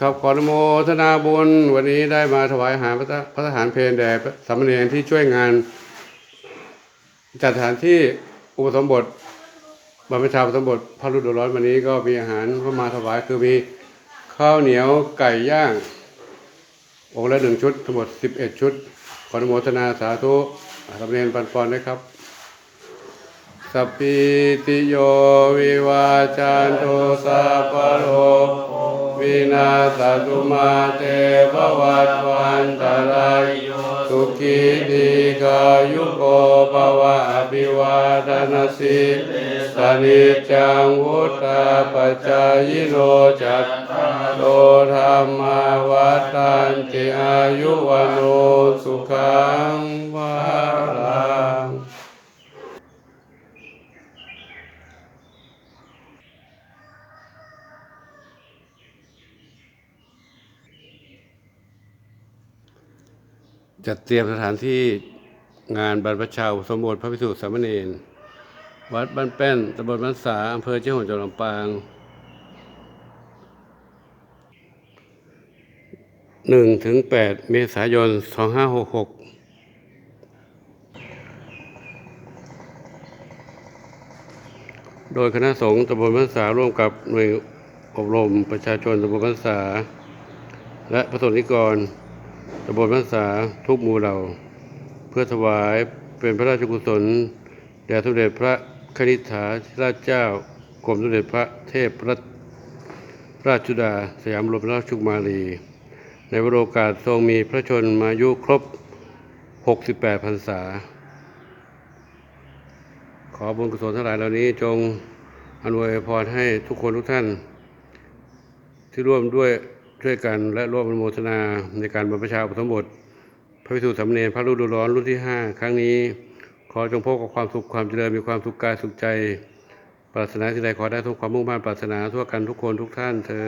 ครับขออนุโมทนาบุญวันนี้ได้มาถวายอาหารพระทหารเพลแด่สามเณรที่ช่วยงาน จัดสถานที่อุปสมบทบรรพชาอุปสมบทพระฤดูร้อนวันนี้ก็มีอาหารเข้ามาถวายคือมีข้าวเหนียวไก่ย่างองค์ละหนึ่งชุด ทั้งหมดสิบเอ็ดชุด ขออนุโมทนาสาธุสามเณรปันปอนนะครับสัพพิติโยวิวาจันโตสัพ นาศตุมาเตภวัตวันตรายโยสุขีดีกายุโกภวะอภิวาทนาสิสนิจังวุตาปัจจายโนจัตตารโลธรรมาวัฏันติอายุวโนสุขังวาลัง จัดเตรียมสถานที่งานบรรพชาอุปสมบทพระภิกษุสามเณรวัดบ้านแป้นตำบลบ้านสาอำเภอเจ้าหงจังหวัดลำปางหนึ่งถึงแปดเมษายนสองห้าหกหกโดยคณะสงฆ์ตำบลบ้านสาร่วมกับหน่วยอบรมประชาชนตำบลบ้านสาและพระสงฆ์นิกร ตำบลพรรษาทุกหมู่เหล่า เพื่อถวายเป็นพระราชกุศลแด่สมเด็จพระคณิษฐาธิราชเจ้ากรมสมเด็จพระเทพรัตนราชสุดาสยามรมราชชุมาลี ในวโรกาสทรงมีพระชนมายุครบ 68พรรษา ขอบุญกุศลทั้งหลายเหล่านี้จงอำนวยพรให้ทุกคนทุกท่าน ที่ร่วมด้วย ด้วยกันและร่วมอนุโมทนาในการบรรพชาอุปสมบทพระภิกษุสามเณรพระฤดูร้อนรุ่นที่ห้าครั้งนี้ ขอจงพบกับความสุขความเจริญมีความสุขกายสุขใจ ปรารถนาที่ใดขอได้ทุกความมุ่งมั่นปรารถนาทั่วกันทุกคนทุกท่านเทอ